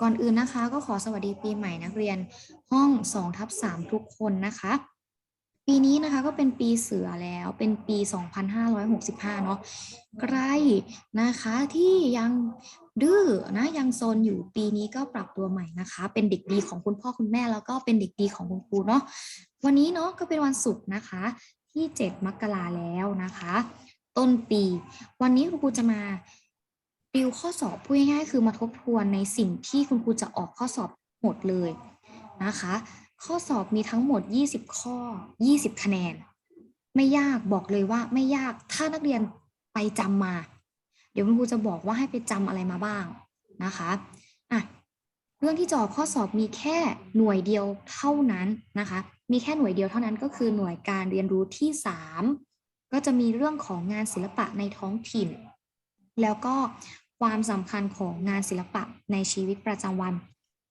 ก่อนอื่นนะคะ ก็ขอสวัสดีปีใหม่นักเรียนห้อง2ทับ3ทุกคนนะคะ ปีนี้นะคะก็เป็นปีเสือแล้วเป็นปี 2565 เนาะใกล้นะคะที่ยังดื้อนะยังโซนอยู่ปีนี้ก็ปรับตัวใหม่นะคะ เป็นเด็กดีของคุณพ่อคุณแม่แล้วก็เป็นเด็กดีของคุณครูเนาะวันนี้เนาะก็เป็นวันศุกร์นะคะ ที่ 7 มกราแล้วนะคะ ต้นปี วันนี้คุณครูจะมา ดิวข้อสอบพูดง่ายๆคือมาทบทวนในสิ่งที่คุณครูจะออกข้อสอบหมดเลยนะคะ ข้อสอบมีทั้งหมด 20 ข้อ 20 คะแนน ไม่ยากบอกเลยว่าไม่ยากถ้านักเรียนไปจำมา เดี๋ยวคุณครูจะบอกว่าให้ไปจำอะไรมาบ้างนะคะอะเรื่องที่จะออกข้อสอบมีแค่หน่วยเดียวเท่านั้นนะคะ มีแค่หน่วยเดียวเท่านั้นก็คือหน่วยการเรียนรู้ที่ 3 ก็จะมีเรื่องของงานศิลปะในท้องถิ่น แล้วก็ ความสำคัญของงานศิลปะในชีวิตประจำวัน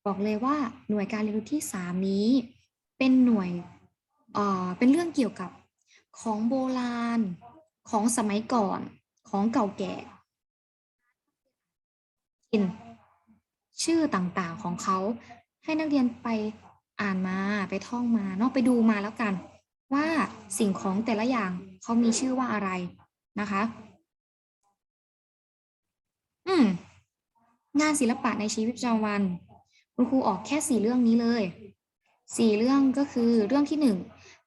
บอกเลยว่าหน่วยการเรียนรู้ที่ 3 นี้ เป็นหน่วยเอ่อเป็นเรื่องเกี่ยวกับของโบราณของสมัยก่อนของเก่าแก่กินชื่อต่างๆของเขาให้นักเรียนไปอ่านมาไปท่องมาเนาะไปดูมาแล้วกัน ว่าสิ่งของแต่ละอย่างเขามีชื่อว่าอะไรนะคะ อืม งานศิลปะในชีวิตประจำวัน คุณครูออกแค่สี่เรื่องนี้เลยสี่เรื่องก็คือเรื่องที่หนึ่ง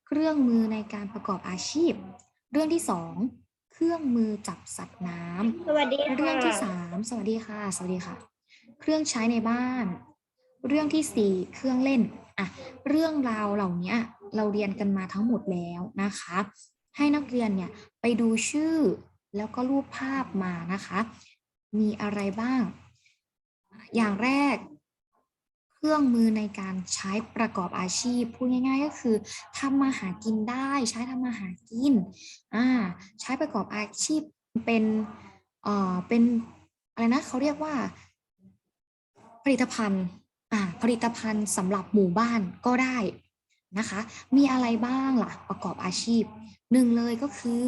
เครื่องมือในการประกอบอาชีพ เรื่องที่สองเครื่องมือจับสัตว์น้ำสวัสดีเรื่องที่ค่ะสามสวัสดีค่ะ สวัสดีค่ะ เครื่องใช้ในบ้าน เรื่องที่สี่เครื่องเล่นอะเรื่องราวเหล่านี้เราเรียนกันมาทั้งหมดแล้วนะคะ ให้นักเรียนเนี่ยไปดูชื่อแล้วก็รูปภาพมานะคะ มีอะไรบ้าง อย่างแรกเครื่องมือในการใช้ประกอบอาชีพ พูดง่ายๆก็คือทำมาหากินได้ใช้ทำมาหากินอ่าใช้ประกอบอาชีพเป็นเอ่อเป็นอะไรนะเขาเรียกว่า ผลิตภัณฑ์อ่าผลิตภัณฑ์สำหรับหมู่บ้านก็ได้นะคะ มีอะไรบ้างล่ะประกอบอาชีพหนึ่งเลยก็คือ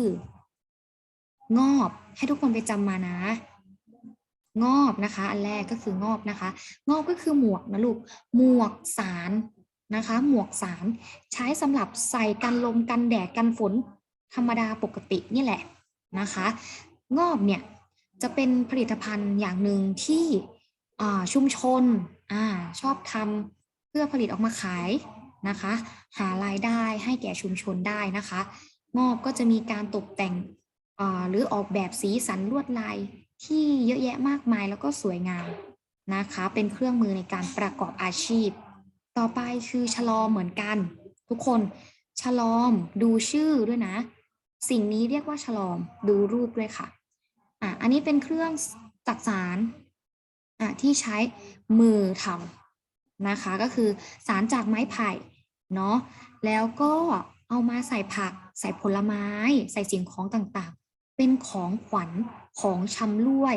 งอบให้ทุกคนไปจำมานะ งอบนะคะ อันแรกก็คืองอบนะคะ งอบก็คือหมวกนะลูก หมวกสารนะคะ หมวกสารใช้สำหรับใส่กันลมกันแดดกันฝนธรรมดาปกตินี่แหละนะคะ งอบเนี่ยจะเป็นผลิตภัณฑ์อย่างหนึ่งที่ชุมชนอชอบทำเพื่อผลิตออกมาขายนะคะ หารายได้ให้แก่ชุมชนได้นะคะ งอบก็จะมีการตกแต่งหรือออกแบบสีสันลวดลาย ที่เยอะแยะมากมายแล้วก็สวยงามนะคะ เป็นเครื่องมือในการประกอบอาชีพ ต่อไปคือชะลอมเหมือนกัน ทุกคนชะลอมดูชื่อด้วยนะ สิ่งนี้เรียกว่าฉลอมดูรูปด้วยค่ะอะ อันนี้เป็นเครื่องจักสารอะที่ใช้มือทำนะคะ ก็คือสารจากไม้ไผ่เนาะแล้วก็เอามาใส่ผัก ใส่ผลไม้ ใส่สิ่งของต่างๆ เป็นของขวัญ ของชำร่วย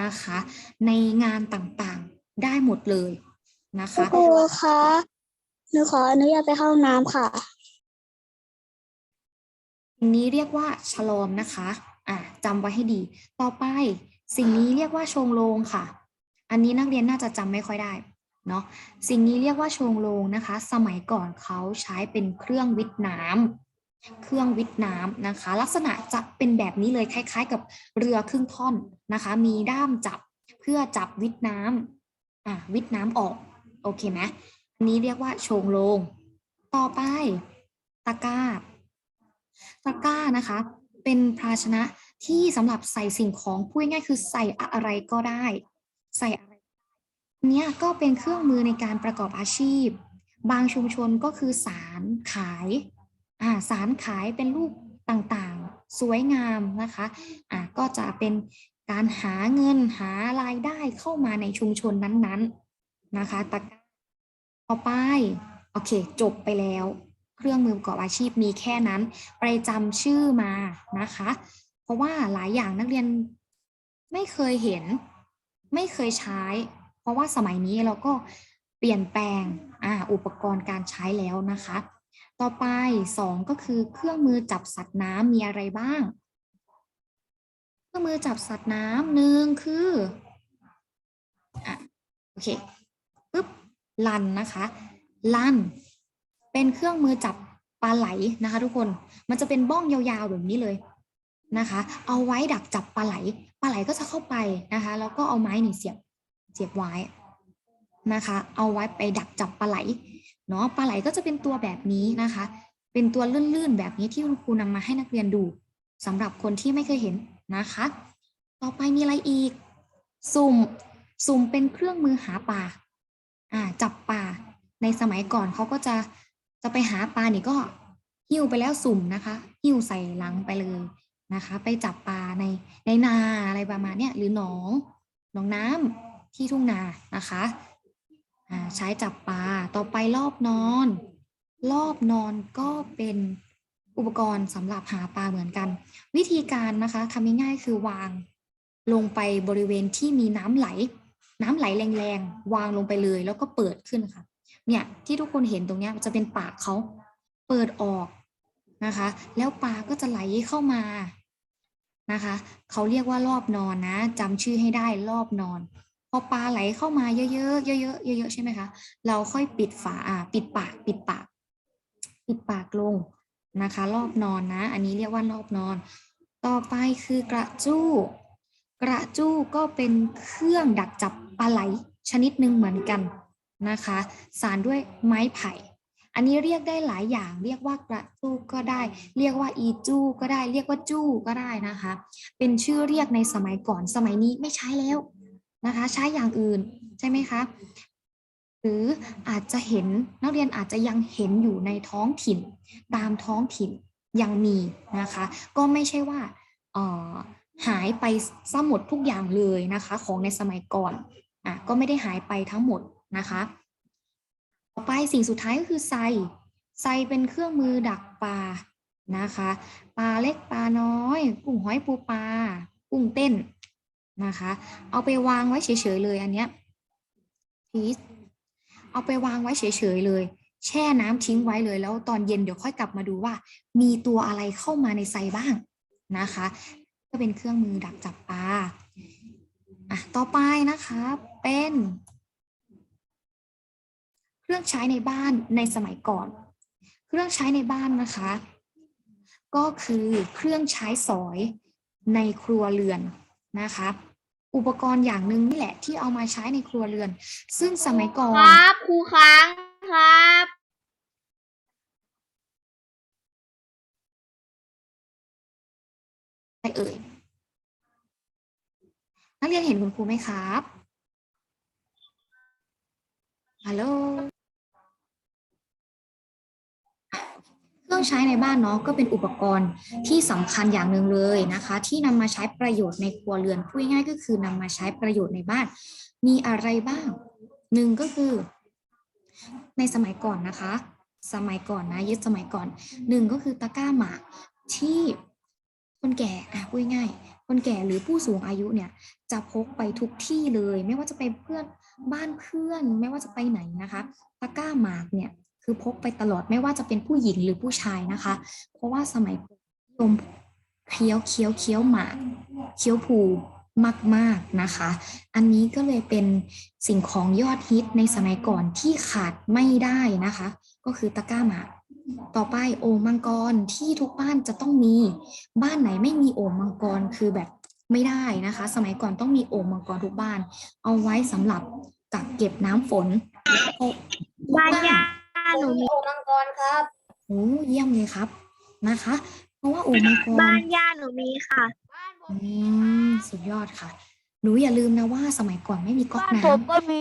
นะคะ ในงานต่างๆได้หมดเลยนะคะครูคะหนูขออนุญาตไปเข้าห้องน้ำค่ะสิ่งนี้เรียกว่าฉลอมนะคะอะจำไว้ให้ดี ต่อไปสิ่งนี้เรียกว่าชงโลงค่ะ อันนี้นักเรียนน่าจะจำไม่ค่อยได้เนาะสิ่งนี้เรียกว่าชงโลงนะคะ สมัยก่อนเขาใช้เป็นเครื่องวิทย์น้ำ เครื่องวิทน้ำนะคะ ลักษณะจะเป็นแบบนี้เลยคล้าย ๆ กับเรือครึ่งท่อนนะคะ มีด้ามจับเพื่อจับวิทน้ำอะวิทน้ำออกโอเคไหมอันนี้เรียกว่าชงโลง ต่อไปตะกร้า ตะกร้านะคะ เป็นภาชนะที่สำหรับใส่สิ่งของพูดง่ายคือใส่อะไรก็ได้ ใส่อะไรอันเนี้ยก็เป็นเครื่องมือในการประกอบอาชีพ บางชุมชนก็คือสารขาย อ่าสารขายเป็นรูปต่างๆ สวยงามนะคะอ่าก็จะเป็นการหาเงินหารายได้เข้ามาในชุมชนนั้นๆนะคะตะกร้าต่อไปโอเค จบไปแล้ว เครื่องมือประกอบอาชีพมีแค่นั้น ไปจำชื่อมานะคะ เพราะว่าหลายอย่างนักเรียนไม่เคยเห็น ไม่เคยใช้ เพราะว่าสมัยนี้เราก็เปลี่ยนแปลงอ่าอุปกรณ์การใช้แล้วนะคะ ต่อไปสองก็คือเครื่องมือจับสัตว์น้ำมีอะไรบ้าง เครื่องมือจับสัตว์น้ำหนึ่งคืออะโอเคปุ๊บลันนะคะลัน เป็นเครื่องมือจับปลาไหลนะคะ ทุกคนมันจะเป็นบ้องยาวๆแบบนี้เลยนะคะ เอาไว้ดักจับปลาไหลปลาไหลก็จะเข้าไปนะคะ แล้วก็เอาไม้หนีเสียบเสียบไว้นะคะ เอาไว้ไปดักจับปลาไหล เนาะปลาไหลก็จะเป็นตัวแบบนี้นะคะ เป็นตัวลื่นๆแบบนี้ที่คุณครูนำมาให้นักเรียนดูสำหรับคนที่ไม่เคยเห็นนะคะ ต่อไปมีอะไรอีก สุ่มสุ่มเป็นเครื่องมือหาปลาอ่าจับปลาในสมัยก่อนเขาก็จะจะไปหาปลานี่ก็หิ้วไปแล้วสุ่มนะคะหิ้วใส่หลังไปเลยนะคะ ไปจับปลาในในนาอะไรประมาณเนี้ยหรือหนองหนองน้ำที่ทุ่งนานะคะ ใช้จับปลา ต่อไปรอบนอน รอบนอนก็เป็นอุปกรณ์สำหรับหาปลาเหมือนกัน วิธีการนะคะทำง่ายๆคือวางลงไปบริเวณที่มีน้ำไหล น้ำไหลแรงๆ วางลงไปเลยแล้วก็เปิดขึ้นค่ะ เนี่ยที่ทุกคนเห็นตรงนี้จะเป็นปากเขาเปิดออกนะคะ แล้วปลาก็จะไหลเข้ามานะคะ เขาเรียกว่ารอบนอนนะจำชื่อให้ได้รอบนอน อปลาไหลเข้ามาเยอะๆเยอะๆเยอะๆใช่ไหมคะเราค่อยปิดฝาอ่าปิดปาก ปิดปาก ปิดปากลงนะคะ รอบนอนนะ อันนี้เรียกว่ารอบนอน ต่อไปคือกระจู้ กระจู้ก็เป็นเครื่องดักจับปลาไหลชนิดหนึ่งเหมือนกันนะคะ สารด้วยไม้ไผ่ อันนี้เรียกได้หลายอย่าง เรียกว่ากระจู้ก็ได้ เรียกว่าอีจู้ก็ได้ เรียกว่าจู้ก็ได้นะคะ เป็นชื่อเรียกในสมัยก่อนสมัยนี้ไม่ใช้แล้ว นะคะ ใช้อย่างอื่นใช่ไหมคะหรืออาจจะเห็นนักเรียนอาจจะยังเห็นอยู่ในท้องถิ่น ตามท้องถิ่นยังมีนะคะ ก็ไม่ใช่ว่าหายไปซะหมดทุกอย่างเลยนะคะ ของในสมัยก่อนอะก็ไม่ได้หายไปทั้งหมดนะคะต่อไปสิ่งสุดท้ายก็คือไซไซเป็นเครื่องมือดักปลานะคะปลาเล็กปลาน้อย กุ้งหอยปูปลากุ้งเต้น นะคะ เอาไปวางไว้เฉยๆเลยอันเนี้ยพีซเอาไปวางไว้เฉยๆเลย แช่น้ำทิ้งไว้เลยแล้วตอนเย็นเดี๋ยวค่อยกลับมาดูว่า มีตัวอะไรเข้ามาในไซบ้างนะคะ ก็เป็นเครื่องมือดักจับปลาอะต่อไปนะคะเป็นเครื่องใช้ในบ้านในสมัยก่อน เครื่องใช้ในบ้านนะคะ ก็คือเครื่องใช้สอยในครัวเรือน นะคะอุปกรณ์อย่างหนึ่งนี่แหละที่เอามาใช้ในครัวเรือน ซึ่งสมัยก่อน ครับครูค้างครับอะไรเอ่ย นักเรียนเห็นคุณครูไหมครับ ฮัลโหล เครื่องใช้ในบ้านเนาะก็เป็นอุปกรณ์ที่สำคัญอย่างหนึ่งเลยนะคะ ที่นำมาใช้ประโยชน์ในครัวเรือนพูดง่ายก็คือนำมาใช้ประโยชน์ในบ้าน มีอะไรบ้างหนึ่งก็คือ ในสมัยก่อนนะคะ สมัยก่อนนะยึดสมัยก่อนหนึ่งก็คือตะกร้าหมากที่คนแก่อะพูดง่ายคนแก่หรือผู้สูงอายุเนี่ยจะพกไปทุกที่เลย ไม่ว่าจะไปเพื่อนบ้านเพื่อน ไม่ว่าจะไปไหนนะคะตะกร้าหมากเนี่ย คือพกไปตลอดไม่ว่าจะเป็นผู้หญิงหรือผู้ชายนะคะ เพราะว่าสมัยก่อนนิยมเคี้ยวเคี้ยวเคี้ยวหมากเคี้ยวผูมากๆนะคะ อันนี้ก็เลยเป็นสิ่งของยอดฮิตในสมัยก่อนที่ขาดไม่ได้นะคะ ก็คือตะกร้าหมากต่อไปโอ่งมังกรที่ทุกบ้านจะต้องมี บ้านไหนไม่มีโอ่งมังกรคือแบบไม่ได้นะคะ สมัยก่อนต้องมีโอ่งมังกรทุกบ้าน เอาไว้สำหรับกักเก็บน้ำฝนบ้านยา หนูมีมังกรครับ โอ้เยี่ยมเลยครับนะคะ เพราะว่าโอ่งมังกรบ้านย่าหนูมีค่ะอืมสุดยอดค่ะหนูอย่าลืมนะว่าสมัยก่อนไม่มีก๊อกบ้านน้ผมก็มี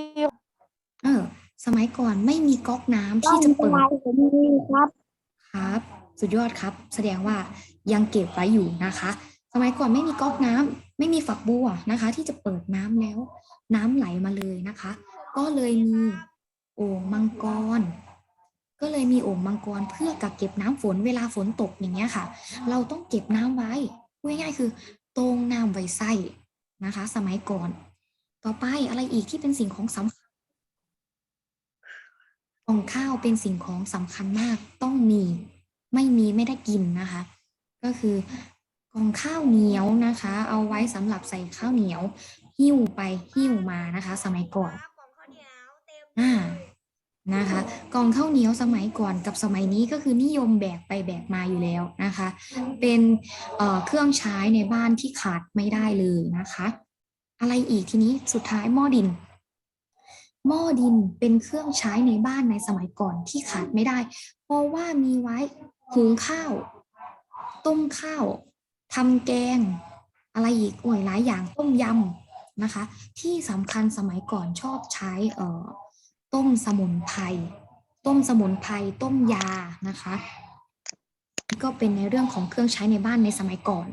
ำเออ สมัยก่อนไม่มีก๊อกน้ำที่จะเปิดผมมีครับครับ สุดยอดครับ แสดงว่ายังเก็บไว้อยู่นะคะ สมัยก่อนไม่มีก๊อกน้ำไม่มีฝักบัวนะคะ ที่จะเปิดน้ำแล้ว น้ำไหลมาเลยนะคะ ก็เลยมีโอ่งมังกร ก็เลยมีโอ่งมังกรเพื่อกักเก็บน้ำฝนเวลาฝนตกอย่างเงี้ยค่ะ เราต้องเก็บน้ำไว้พูดง่ายๆคือตรงน้ำไว้ใส่นะคะ สมัยก่อน ต่อไปอะไรอีกที่เป็นสิ่งของสำคัญกล่องข้าวเป็นสิ่งของสำคัญมากต้องมี ไม่มีไม่ได้กินนะคะ ก็คือกล่องข้าวเหนียวนะคะ เอาไว้สำหรับใส่ข้าวเหนียว หิ้วไปหิ้วมานะคะ สมัยก่อนอ่า นะคะกองข้าวเหนียวสมัยก่อนกับสมัยนี้ก็คือนิยมแบกไปแบกมาอยู่แล้วนะคะ เป็นเเครื่องใช้ในบ้านที่ขาดไม่ได้เลยนะคะ อะไรอีกทีนี้สุดท้ายหม้อดิน หม้อดินเป็นเครื่องใช้ในบ้านในสมัยก่อนที่ขาดไม่ได้ เพราะว่ามีไว้หุงข้าว ต้มข้าวทำแกง อะไรอีกโอ้ยหลายอย่างต้มยำนะคะ ที่สำคัญสมัยก่อนชอบใช้เอ่อ ต้มสมุนไพรต้มสมุนไพรต้มยานะคะก็เป็นในเรื่องของเครื่องใช้ในบ้านในสมัยก่อน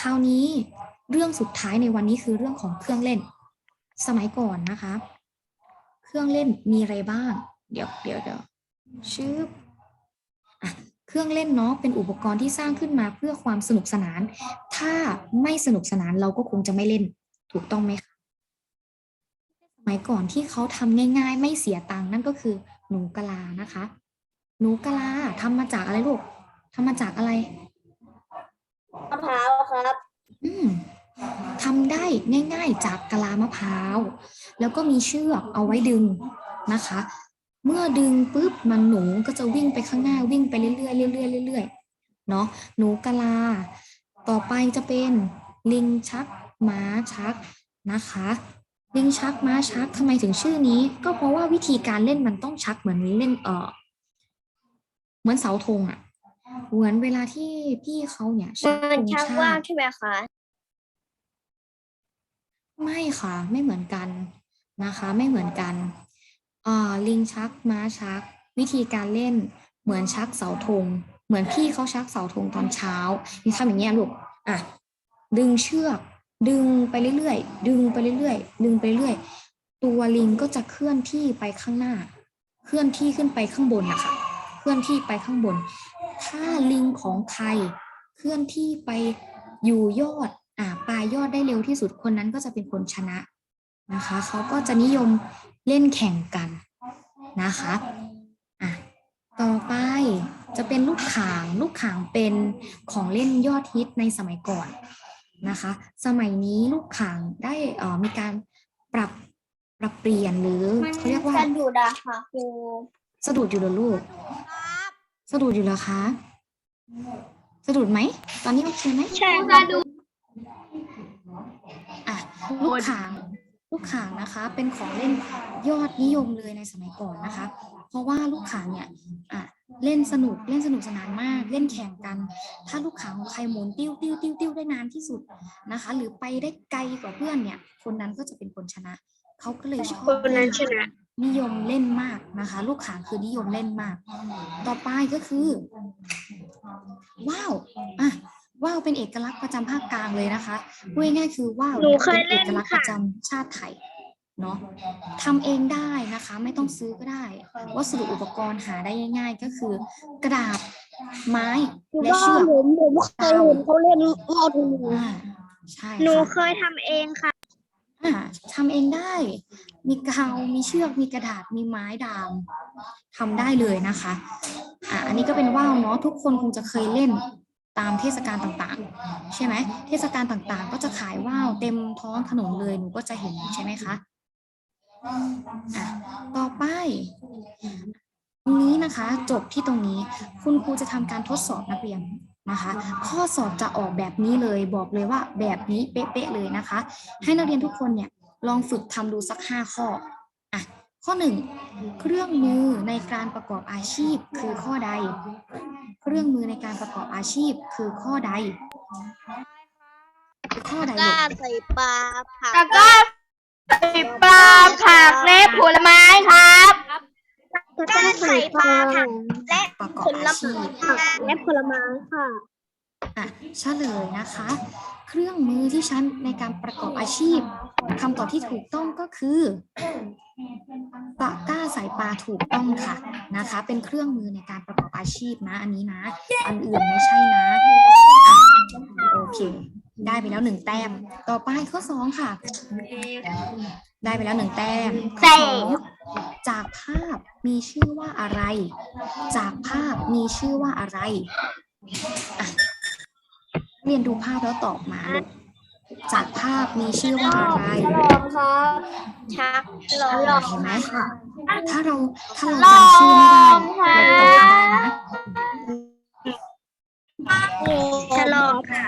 คราวนี้เรื่องสุดท้ายในวันนี้คือเรื่องของเครื่องเล่น สมัยก่อนนะคะ เครื่องเล่นมีอะไรบ้าง เดี๋ยวเดี๋ยวเดี๋ยวชื่ออเครื่องเล่นเนาะเป็นอุปกรณ์ที่สร้างขึ้นมาเพื่อความสนุกสนาน ถ้าไม่สนุกสนานเราก็คงจะไม่เล่น ถูกต้องไหมคะ มัยก่อนที่เขาทำง่าย ๆ ไม่เสียตังค์นั่นก็คือหนูกะลานะคะ หนูกะลาทำมาจากอะไรลูกทำมาจากอะไรมะพร้าวครับ อืมทำได้ง่าย ๆ จากกะลามะพร้าว แล้วก็มีเชือกเอาไว้ดึงนะคะ เมื่อดึงปุ๊บมันหนูก็จะวิ่งไปข้างหน้าวิ่งไปเรื่อยๆเรื่อยๆเรื่อยๆเนาะหนูกะลา ต่อไปจะเป็นลิงชักม้าชักนะคะ ลิงชักม้าชักทำไมถึงชื่อนี้ ก็เพราะว่าวิธีการเล่นมันต้องชักเหมือนเล่นเออเหมือนเสาธงอะเหมือนเวลาที่พี่เขาเนี่ยชักมันธงชักชาว่างติใช่ไหมคะไม่ค่ะ ไม่เหมือนกันนะคะ ไม่เหมือนกันอ่าลิงชักม้าชัก วิธีการเล่นเหมือนชักเสาธง เหมือนพี่เขาชักเสาธงตอนเช้านี่ทำอย่างเงี้ยลูกอะดึงเชือก ดึงไปเรื่อยๆ ดึงไปเรื่อยๆ ดึงไปเรื่อยตัวลิงก็จะเคลื่อนที่ไปข้างหน้า เคลื่อนที่ขึ้นไปข้างบนนะคะ เคลื่อนที่ไปข้างบน ถ้าลิงของใครเคลื่อนที่ไปอยู่ยอด อ่าปลายยอดได้เร็วที่สุดคนนั้นก็จะเป็นคนชนะนะคะ เขาก็จะนิยมเล่นแข่งกันนะคะ อะ ต่อไปจะเป็นลูกข่าง ลูกข่างเป็นของเล่นยอดฮิตในสมัยก่อน นะคะ สมัยนี้ลูกข่างได้เอ่อมีการปรับปรับเปลี่ยนหรือเขาเรียกว่าสะดุดอะค่ะครูสะดุดอยู่เหรอลูกสะดุดอยู่เหรอคะสะดุดไหมตอนนี้โอเคไหมใช่ค่ะดูอะลูกข่างลูกข่างนะคะ เป็นของเล่นยอดนิยมเลยในสมัยก่อนนะคะ เพราะว่าลูกข่างเนี่ยอะ เล่นสนุกเล่นสนุกสนานมาก เล่นแข่งกัน ถ้าลูกข่างของใครหมุนติ้วติ้วติ้วติ้วได้นานที่สุดนะคะ หรือไปได้ไกลกว่าเพื่อนเนี่ย คนนั้นก็จะเป็นคนชนะเขาก็เลยชอบคนนั้นชนะนิยมเล่นมากนะคะ ลูกข่างคือนิยมเล่นมาก ต่อไปก็คือว้าวอะว่าวเป็นเอกลักษณ์ประจำภาคกลางเลยนะคะพูดง่ายๆคือว่าวหนูเนี่ยเคยเป็นเล่เอนกลักษณ์ปค่ะระจำชาติไทย เนาะทำเองได้นะคะ ไม่ต้องซื้อก็ได้ วัสดุอุปกรณ์หาได้ง่าย ๆ ก็คือกระดาษไม้คือและว่าเชือกผมผมเคยเห็นเขาเล่นหม้อดินอ่าใช่หนูค่ะเคยทำเองค่ะอ่าทำเองได้ มีกาว มีเชือก มีกระดาษ มีไม้ดามทำได้เลยนะคะอ่าอันนี้ก็เป็นว่าวเนาะทุกคนคงจะเคยเล่นตามเทศกาลต่างๆ ใช่ไหมเทศกาลต่างๆ ก็จะขายว่าวเต็มท้องถนนเลยหนูก็จะเห็นใช่ไหมคะอะ ต่อไปตรงนี้นะคะจบที่ตรงนี้คุณครูจะทำการทดสอบนักเรียนนะคะ ข้อสอบจะออกแบบนี้เลยบอกเลยว่าแบบนี้เป๊ะๆเลยนะคะ ให้นักเรียนทุกคนเนี่ยลองฝึกทำดูสักห้าข้ออะข้อหนึ่งเครื่องมือในการประกอบอาชีพคือข้อใด เครื่องมือในการประกอบอาชีพคือข้อใดคือข้อใดลูก ใส่ปลาผักแล้วก็ ใส่ปลาผักและผลไม้ครับก็ใส่ปลาผักและประกอบอาชีพผักและผลไม้ค่ะอะเฉลยนะคะ เครื่องมือที่ใช้ในการประกอบอาชีพคำตอบที่ถูกต้องก็คือตะกร้าสายปลาถูกต้องค่ะนะคะ เป็นเครื่องมือในการประกอบอาชีพนะ อันนี้นะ อันอื่นไม่ใช่ ได้ไปแล้วหนึ่งแต้ม ต่อไปข้อสองค่ะ ได้ไปแล้วหนึ่งแต้มข้อสองจากภาพมีชื่อว่าอะไร จากภาพมีชื่อว่าอะไรอะเรียนดูภาพแล้วตอบมาลูกจากภาพมีชื่อว่าอะไรชักลอะเห็นไหมถ้าเราถ้าเราจำชื่อไม่ได้เราตอบได้นะฉลองค่ะ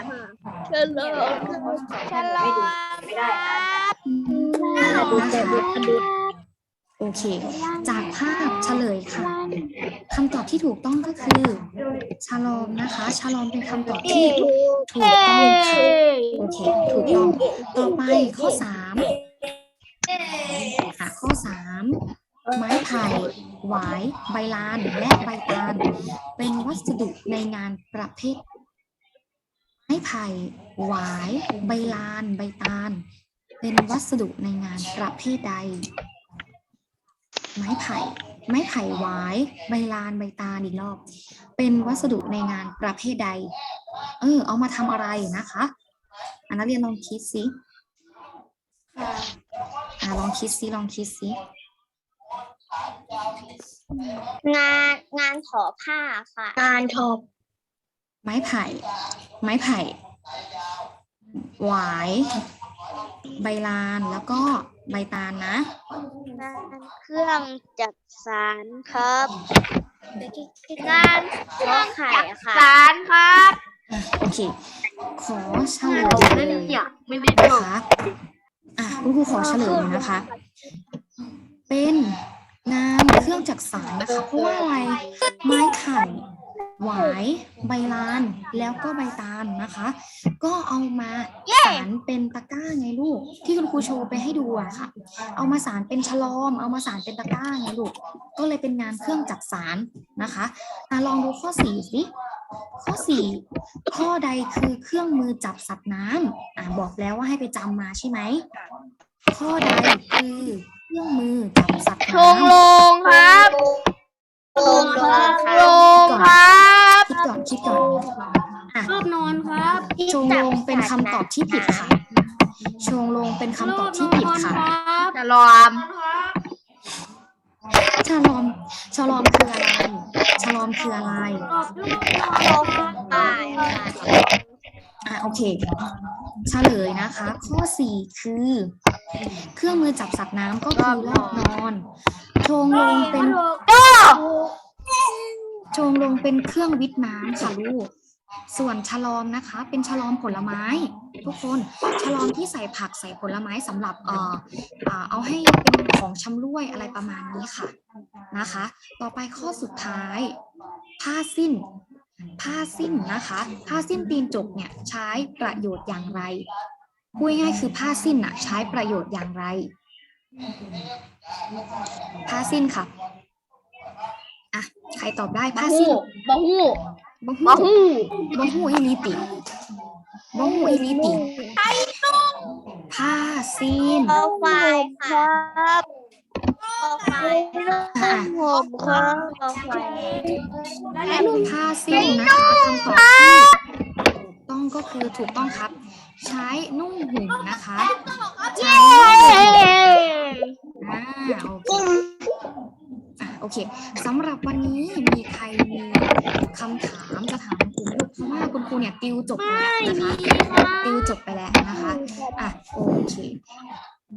ฉลองฉลองครับโอเค จากภาพเฉลยค่ะคำตอบที่ถูกต้องก็คือชาลอมนะคะชาลอมเป็นคำตอบที่ถูกต้องค่ะโอเคถูกต้องต่อไปข้อสามค่ะข้อสามไม้ไผ่หวาย ใบลาน และใบตาล เป็นวัสดุในงานประเภท ไม้ไผ่หวาย ใบลาน ใบตาล เป็นวัสดุในงานประเภทใด ไม้ไผ่ ไม้ไผ่หวาย ใบลาน ใบตาลอีกรอบ เป็นวัสดุในงานประเภทใด เออ เอามาทำอะไรนะคะอันนักเรียนลองคิดสิอ่าลองคิดสิ ลองคิดสิ งานงานถอผ้าค่ะ งานทอ ไม้ไผ่ ไม้ไผ่ หวาย ใบลานแล้วก็ใบตาลนะงานเครื่องจักสารครับงานเครื่องไข่ค่ะสารครับอะโอเค ขอเฉลยผมไม่เลได้ยอยากไม่ได้นะคะอะคุณครูขอเฉลยนะคะ เป็นงานเครื่องจักสานนะคะเพราะว่าอะไรไม้ไข่ หวายใบลานแล้วก็ใบตาลนะคะ ก็เอามาสารเป็นตะกร้าไงลูก ที่คุณครูโชว์ไปให้ดูอะค่ะ เอามาสารเป็นฉลอม เอามาสารเป็นตะกร้าไงลูก ก็เลยเป็นงานเครื่องจักสานนะคะอะลองดูข้อสี่สิข้อสี่ข้อใดคือเครื่องมือจับสัตว์น้ำอ่าบอกแล้วว่าให้ไปจำมาใช่ไหมข้อใดคือเครื่องมือจับสัตว์ชน้งลงครับ ชงลงครับำคิดก่อนคิดก่อนอะรูปนอนครับชงลงเป็นคำตอบที่ผิดค่ะชงลงเป็นคำตอบที่ผิดค่ะจะลอมชาลอมชาลอมคืออะไรชาลอมคืออะไรตายค่ะอะโอเคเฉลยนะคะ ข้อสี่คือ เครื่องมือจับสัตว์น้ำก็คือรอบนอนชงลงเป็น ชงลงเป็นเครื่องวิทน้ำค่ะลูก ส่วนฉลอมนะคะ เป็นฉลอมผลไม้ ทุกคนฉลอมที่ใส่ผักใส่ผลไม้สำหรับเอ่อเอาให้เป็นของชำร่วยอะไรประมาณนี้ค่ะนะคะ ต่อไปข้อสุดท้าย ผ้าสิ้นผ้าสิ้นนะคะ ผ้าสิ้นตีนจกเนี่ยใช้ประโยชน์อย่างไรพูดง่ายคือผ้าสิ้นน่ะใช้ประโยชน์อย่างไร ผ้าสิ้นค่ะ อะใครตอบได้ผ้าสิ้นบะฮู้บ่บะฮู้ฮู้บ่ฮู้อีหลีติบ่ฮู้อีหลีติผ้าสิ้นคอควายครับคอควายอะผมครับคอควายผ้าสิ้นนะคะคำตอบที่ถูกต้องก็คือถูกต้องครับ ใช้นุ่งห่มนะคะใช้อ่าโอเคอะ โอเคสำหรับวันนี้มีใครมีคำถามจะถามคุณครูเพราะว่าคุณครูเนี่ยติวจบไปแล้วนะคะติวจบไปแล้วนะคะอะโอเค